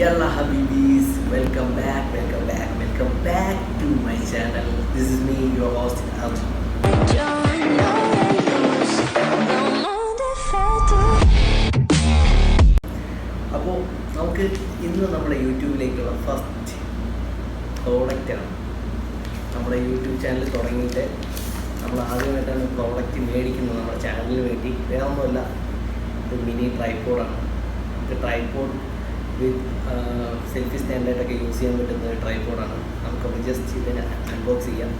Yalla ഹബീബീസ് welcome back, welcome back, welcome back to my channel. This is me, your host Arjun അപ്പോൾ നമുക്ക് ഇന്ന് നമ്മുടെ യൂട്യൂബിലേക്കുള്ള first പ്രോഡക്റ്റാണ് നമ്മുടെ യൂട്യൂബ് ചാനൽ തുടങ്ങിയിട്ട് നമ്മൾ ആദ്യമായിട്ടാണ് പ്രോഡക്റ്റ് മേടിക്കുന്നത് നമ്മുടെ ചാനലിന് വേണ്ടി. വേറെ ഒന്നുമല്ല ഇത് മിനി ഇത് ട്രൈപ്പോഡ് വിത്ത് സെൽഫി സ്റ്റാൻഡായിട്ടൊക്കെ യൂസ് ചെയ്യാൻ പറ്റുന്ന ഒരു ട്രൈപ്പോഡാണ് നമുക്കപ്പോൾ ജസ്റ്റ് ഇതിനെ അൺബോക്സ് ചെയ്യാം.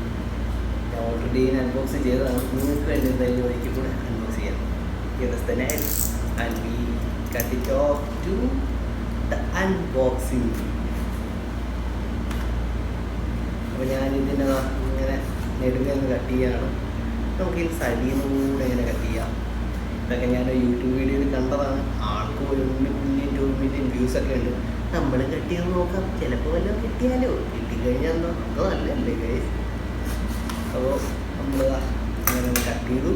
ഞാൻ ഓൾറെഡി ഇതിനെ അൺബോക്സ് ചെയ്തതാണ്. നിങ്ങൾക്ക് വേണ്ടി എന്തായാലും ഒരിക്കൽ കൂടെ അൺബോക്സ് ചെയ്യാം. Here's the next and we cut it off to the unboxing അപ്പോൾ ഞാൻ ഇതിനെ ഇങ്ങനെ നെടുകെ ഒന്ന് കട്ട് ചെയ്യാണ്. നമുക്ക് ഈ സൈഡിൽ കൂടെ ഇങ്ങനെ കട്ട് ചെയ്യാം. ഇതൊക്കെ ഞാൻ യൂട്യൂബ് വീഡിയോയിൽ കണ്ടതാണ്. ആൾക്ക് ഒരു മില്യൺ ടു മില്യൺ വ്യൂസ് ഒക്കെ ഉണ്ട്. നമ്മൾ കട്ട് നോക്കാം. ചിലപ്പോൾ വല്ലതും കിട്ടിയാലോ? കിട്ടിക്കഴിഞ്ഞാൽ നമുക്ക് നല്ലല്ലേ ഗൈസ് അപ്പോൾ നമ്മൾ അങ്ങനെ കട്ട് ചെയ്തു.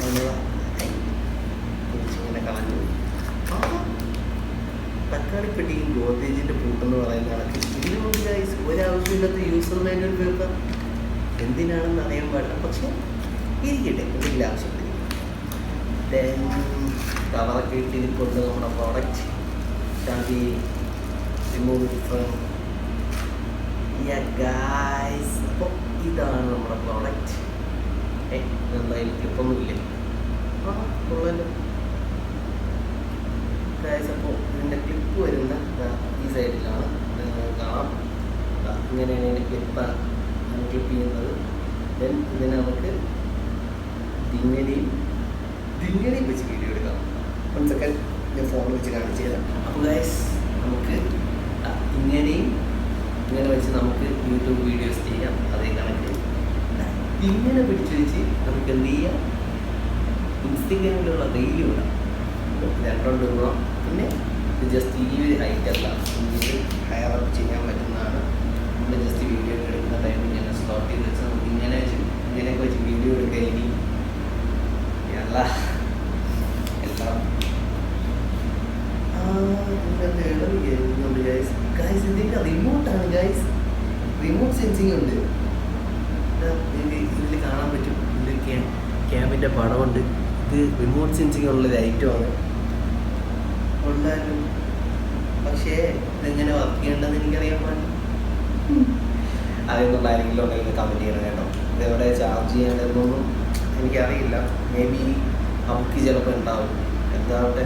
നമ്മൾ ഇങ്ങനെ കളഞ്ഞു. തക്കാളി പെട്ടിയും ഗോദ്രേജിന്റെ പൂട്ടെന്ന് പറയുന്ന കണക്ക് ഇതിന് മുമ്പ് ഗൈസ് ഒരാവശ്യമില്ലാത്ത യൂസർ മാനുവൽ പേപ്പർ എന്തിനാണെന്ന് അറിയാൻ പാടില്ല. പക്ഷേ ഇരിക്കട്ടെ എന്തെങ്കിലും ആവശ്യത്തിന് ദെൻ കവറൊക്കെ ഇട്ടിരിക്കൊണ്ട് നമ്മുടെ പ്രോഡക്റ്റ് റിമൂവ് ഫ്രം ഗായ്സ് അപ്പോൾ ഇതാണ് നമ്മുടെ പ്രോഡക്റ്റ് ഏ എന്തായാലും ക്ലിപ്പൊന്നുമില്ല ആ ഉള്ളല്ലോ ഗായ്സ് അപ്പോൾ ഇതിന്റെ ക്ലിപ്പ് വരുന്ന ഈ സൈഡിലാണ് കാണാം. ഇങ്ങനെയാണ് ഇതിന്റെ ക്ലിപ്പ് ക്ലിപ്പ് ചെയ്യുന്നത്. ദെൻ ഇതിനെ നമുക്ക് ദിങ്ങനെയും ദിങ്ങനെയും വെച്ച് വൺ സെക്കൻഡ് ഞാൻ ഫോൺ വെച്ച് കാണിച്ചു തരാം. അപ്പോൾ ഗൈസ് നമുക്ക് ഇങ്ങനെയും ഇങ്ങനെ വെച്ച് നമുക്ക് യൂട്യൂബ് വീഡിയോസ് ചെയ്യാം. അതേ കണക്ക് ഇങ്ങനെ പിടിച്ചു വെച്ച് നമുക്ക് എന്ത് ചെയ്യാം? ഇൻസ്റ്റഗ്രാമിലുള്ള റീൽ വിടാം രണ്ടുണ്ട് ഗുണം പിന്നെ ജസ്റ്റ് ഈ ഒരു ഹൈറ്റ് അല്ല. ഹയർ അപ്പ് ചെയ്യാൻ പറ്റുന്നതാണ്. നമ്മൾ ജസ്റ്റ് വീഡിയോ എടുക്കുന്ന ടൈമിൽ ഞാൻ സ്ലോട്ട് ചെയ്ത് വെച്ചാൽ നമുക്ക് ഇങ്ങനെ വെച്ച് ഇങ്ങനെയൊക്കെ വെച്ച് വീഡിയോ എടുക്കുക ഇനി എല്ലാ എല്ലാം ആ, ഇതിനകത്ത് ഇളവ് കേൾക്കുന്നുണ്ട് ഗൈസ് ഗൈസ് ഇതിന്റെ റിമോട്ടാണ് ഗൈസ് ഉണ്ട് ഇതാ, ഇത് പടമുണ്ട് ഇത് റിമോട്ട് സെൻസിങ് ഉള്ള ഐറ്റമാണ് ഉണ്ടായിരുന്നു പക്ഷേ ഇതെങ്ങനെ വർക്ക് ചെയ്യേണ്ടതെന്ന് എനിക്കറിയാൻ പാടില്ല അറിയുന്നുള്ള ആരെങ്കിലും ഉണ്ടെങ്കിൽ കമന്റ് ചെയ്യണം കേട്ടോ ഇതെവിടെ ചാർജ് ചെയ്യേണ്ടതെന്നൊന്നും എനിക്കറിയില്ല മേ ബി നമുക്ക് ചിലപ്പോൾ ഉണ്ടാവും എന്താവട്ടെ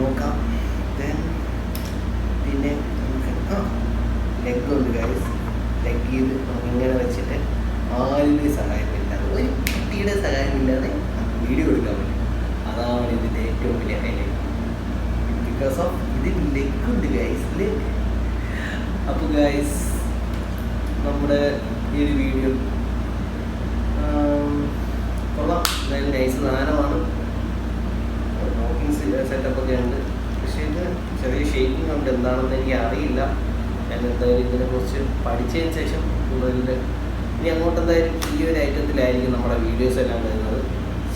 നോക്കാം. ദെൻ പിന്നെ ആ ലെഗ് ഉണ്ട് ഗൈസ് ലെഗ് ചെയ്ത് ഇങ്ങനെ വെച്ചിട്ട് ആരുടെ സഹായമില്ലാതെ ഒരു കുട്ടിയുടെ സഹായമില്ലാതെ വീഡിയോ എടുക്കാൻ പറ്റും. അതാണ് ഇതിന്റെ ഏറ്റവും വലിയ ഹൈലൈറ്റ് ബിക്കോസ് ഓഫ് ഇതിൽ ലെഗ് ഉണ്ട് ഗൈസ് ലെഗ് അപ്പോൾ ഗൈസ് നമ്മുടെ ഈ ഒരു വീഡിയോ കൊള്ളാം. എന്തായാലും നൈസ് നോക്കിങ് സെറ്റപ്പ് ഒക്കെ ഉണ്ട് പക്ഷേ ഇത് ചെറിയ ഷേക്കിംഗ് ഉണ്ട്. എന്താണെന്ന് എനിക്ക് അറിയില്ല ഞാൻ എന്തായാലും ഇതിനെക്കുറിച്ച് പഠിച്ചതിന് ശേഷം കൂടുതൽ ഇനി അങ്ങോട്ട് എന്തായാലും ഈ ഒരു ഐറ്റത്തിലായിരിക്കും നമ്മുടെ വീഡിയോസ് എല്ലാം വരുന്നത്.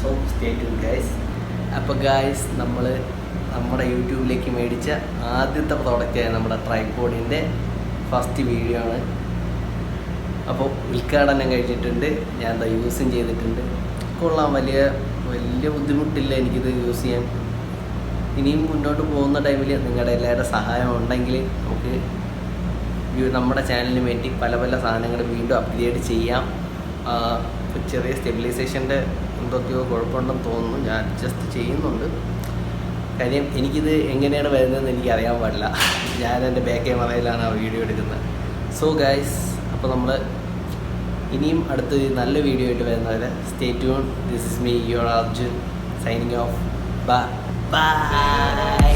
സോ സ്റ്റേ ടു ഗൈസ് അപ്പോൾ ഗായ്സ് നമ്മൾ നമ്മുടെ യൂട്യൂബിലേക്ക് മേടിച്ച ആദ്യത്തെ പ്രോഡക്റ്റായ നമ്മുടെ ട്രൈപോഡിന്റെ ഫസ്റ്റ് വീഡിയോ ആണ്. അപ്പോൾ ഉദ്ഘാടനം കഴിഞ്ഞിട്ടുണ്ട്. ഞാൻ എന്താ യൂസും ചെയ്തിട്ടുണ്ട്. കൊള്ളാം. വലിയ വലിയ ബുദ്ധിമുട്ടില്ല എനിക്കിത് യൂസ് ചെയ്യാൻ. ഇനിയും മുന്നോട്ട് പോകുന്ന ടൈമിൽ നിങ്ങളുടെ എല്ലാവരുടെ സഹായം ഉണ്ടെങ്കിൽ നമുക്ക് നമ്മുടെ ചാനലിന് വേണ്ടി പല പല സാധനങ്ങൾ വീണ്ടും അപ്ഗ്രേഡ് ചെയ്യാം. ചെറിയ സ്റ്റെബിലൈസേഷന്റെ എന്തൊക്കെയോ കുഴപ്പമുണ്ടെന്ന് തോന്നുന്നു. ഞാൻ അഡ്ജസ്റ്റ് ചെയ്യുന്നുണ്ട്. കാര്യം എനിക്കിത് എങ്ങനെയാണ് വരുന്നതെന്ന് എനിക്ക് അറിയാൻ പാടില്ല. ഞാൻ എന്റെ ബാക്ക് ക്യാമറയിലാണ് ആ വീഡിയോ എടുക്കുന്നത്. സോ ഗൈസ് അപ്പോൾ നമ്മൾ ഇനിയും അടുത്ത നല്ല വീഡിയോ ആയിട്ട് വരുന്നവരെ stay tune this is me your Arjun signing off bye Bye.